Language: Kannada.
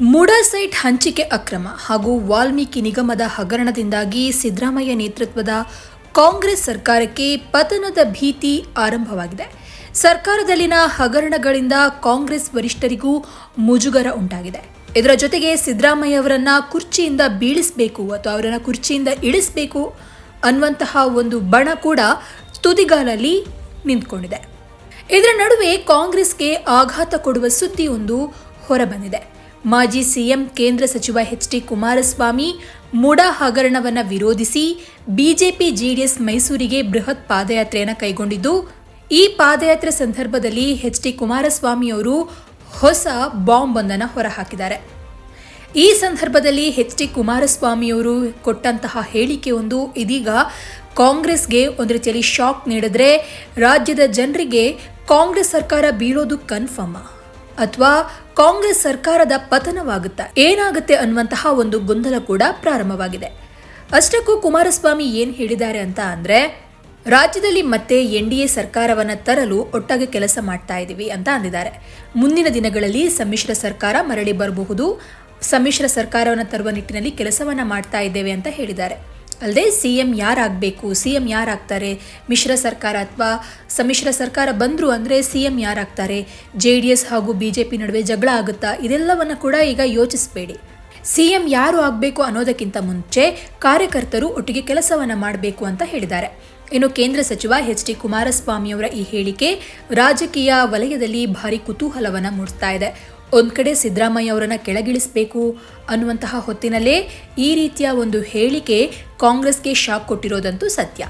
ಮುಡಾ ಸೈಟ್ ಹಂಚಿಕೆ ಅಕ್ರಮ ಹಾಗೂ ವಾಲ್ಮೀಕಿ ನಿಗಮದ ಹಗರಣದಿಂದಾಗಿ ಸಿದ್ದರಾಮಯ್ಯ ನೇತೃತ್ವದ ಕಾಂಗ್ರೆಸ್ ಸರ್ಕಾರಕ್ಕೆ ಪತನದ ಭೀತಿ ಆರಂಭವಾಗಿದೆ. ಸರ್ಕಾರದಲ್ಲಿನ ಹಗರಣಗಳಿಂದ ಕಾಂಗ್ರೆಸ್ ವರಿಷ್ಠರಿಗೂ ಮುಜುಗರ ಉಂಟಾಗಿದೆ. ಇದರ ಜೊತೆಗೆ ಸಿದ್ದರಾಮಯ್ಯ ಅವರನ್ನ ಕುರ್ಚಿಯಿಂದ ಬೀಳಿಸಬೇಕು ಅಥವಾ ಅವರನ್ನ ಕುರ್ಚಿಯಿಂದ ಇಳಿಸಬೇಕು ಅನ್ನುವಂತಹ ಒಂದು ಬಣ ಕೂಡ ತುದಿಗಾಲಲ್ಲಿ ನಿಂತ್ಕೊಂಡಿದೆ. ಇದರ ನಡುವೆ ಕಾಂಗ್ರೆಸ್ಗೆ ಆಘಾತ ಕೊಡುವ ಸುದ್ದಿಯೊಂದು ಹೊರಬಂದಿದೆ. ಮಾಜಿ ಸಿಎಂ ಕೇಂದ್ರ ಸಚಿವ ಎಚ್ ಡಿ ಕುಮಾರಸ್ವಾಮಿ ಮೂಡಾ ಹಗರಣವನ್ನು ವಿರೋಧಿಸಿ ಬಿಜೆಪಿ ಜೆಡಿಎಸ್ ಮೈಸೂರಿಗೆ ಬೃಹತ್ ಪಾದಯಾತ್ರೆಯನ್ನು ಕೈಗೊಂಡಿದ್ದು, ಈ ಪಾದಯಾತ್ರೆ ಸಂದರ್ಭದಲ್ಲಿ ಎಚ್ ಡಿ ಕುಮಾರಸ್ವಾಮಿ ಅವರು ಹೊಸ ಬಾಂಬ್ ಒಂದನ್ನು ಹೊರಹಾಕಿದ್ದಾರೆ. ಈ ಸಂದರ್ಭದಲ್ಲಿ ಎಚ್ ಡಿ ಕುಮಾರಸ್ವಾಮಿಯವರು ಕೊಟ್ಟಂತಹ ಹೇಳಿಕೆಯೊಂದು ಇದೀಗ ಕಾಂಗ್ರೆಸ್ಗೆ ಒಂದು ರೀತಿಯಲ್ಲಿ ಶಾಕ್ ನೀಡಿದ್ರೆ ರಾಜ್ಯದ ಜನರಿಗೆ ಕಾಂಗ್ರೆಸ್ ಸರ್ಕಾರ ಬೀಳೋದು ಕನ್ಫರ್ಮ್. ಅಥವಾ ಕಾಂಗ್ರೆಸ್ ಸರ್ಕಾರದ ಪತನವಾಗುತ್ತಾ ಏನಾಗುತ್ತೆ ಅನ್ನುವಂತಹ ಒಂದು ಗೊಂದಲ ಕೂಡ ಪ್ರಾರಂಭವಾಗಿದೆ. ಅಷ್ಟಕ್ಕೂ ಕುಮಾರಸ್ವಾಮಿ ಏನು ಹೇಳಿದ್ದಾರೆ ಅಂತ ಅಂದ್ರೆ, ರಾಜ್ಯದಲ್ಲಿ ಮತ್ತೆ ಎನ್ ಡಿ ಎ ಸರ್ಕಾರವನ್ನು ತರಲು ಒಟ್ಟಾಗಿ ಕೆಲಸ ಮಾಡ್ತಾ ಇದ್ದೀವಿ ಅಂತ ಅಂದಿದ್ದಾರೆ. ಮುಂದಿನ ದಿನಗಳಲ್ಲಿ ಸಮ್ಮಿಶ್ರ ಸರ್ಕಾರ ಮರಳಿ ಬರಬಹುದು, ಸಮ್ಮಿಶ್ರ ಸರ್ಕಾರವನ್ನು ತರುವ ನಿಟ್ಟಿನಲ್ಲಿ ಕೆಲಸವನ್ನ ಮಾಡ್ತಾ ಇದ್ದೇವೆ ಅಂತ ಹೇಳಿದ್ದಾರೆ. ಅಲ್ಲದೆ ಸಿ ಎಂ ಯಾರಾಗಬೇಕು, ಸಿ ಎಂ ಯಾರಾಗ್ತಾರೆ? ಮಿಶ್ರ ಸರ್ಕಾರ ಅಥವಾ ಸಮ್ಮಿಶ್ರ ಸರ್ಕಾರ ಬಂದರು ಅಂದರೆ ಸಿ ಎಂ ಯಾರಾಗ್ತಾರೆ? ಜೆ ಡಿ ಎಸ್ ಹಾಗೂ ಬಿ ಜೆ ಪಿ ನಡುವೆ ಜಗಳ ಆಗುತ್ತಾ? ಇದೆಲ್ಲವನ್ನು ಕೂಡ ಈಗ ಯೋಚಿಸಬೇಡಿ. ಸಿ ಎಂ ಯಾರು ಆಗಬೇಕು ಅನ್ನೋದಕ್ಕಿಂತ ಮುಂಚೆ ಕಾರ್ಯಕರ್ತರು ಒಟ್ಟಿಗೆ ಕೆಲಸವನ್ನು ಮಾಡಬೇಕು ಅಂತ ಹೇಳಿದ್ದಾರೆ. ಇನ್ನು ಕೇಂದ್ರ ಸಚಿವ ಎಚ್ ಡಿ ಕುಮಾರಸ್ವಾಮಿಯವರ ಈ ಹೇಳಿಕೆ ರಾಜಕೀಯ ವಲಯದಲ್ಲಿ ಭಾರಿ ಕುತೂಹಲವನ್ನು ಮೂಡಿಸ್ತಾ ಇದೆ. ಒಂದ್ ಕಡೆ ಸಿದ್ದರಾಮಯ್ಯ ಅವರನ್ನು ಕೆಳಗಿಳಿಸಬೇಕು ಅನ್ನುವಂತಹ ಹೊತ್ತಿನಲ್ಲೇ ಈ ರೀತಿಯ ಒಂದು ಹೇಳಿಕೆ ಕಾಂಗ್ರೆಸ್ಗೆ ಶಾಕ್ ಕೊಟ್ಟಿರೋದಂತೂ ಸತ್ಯ.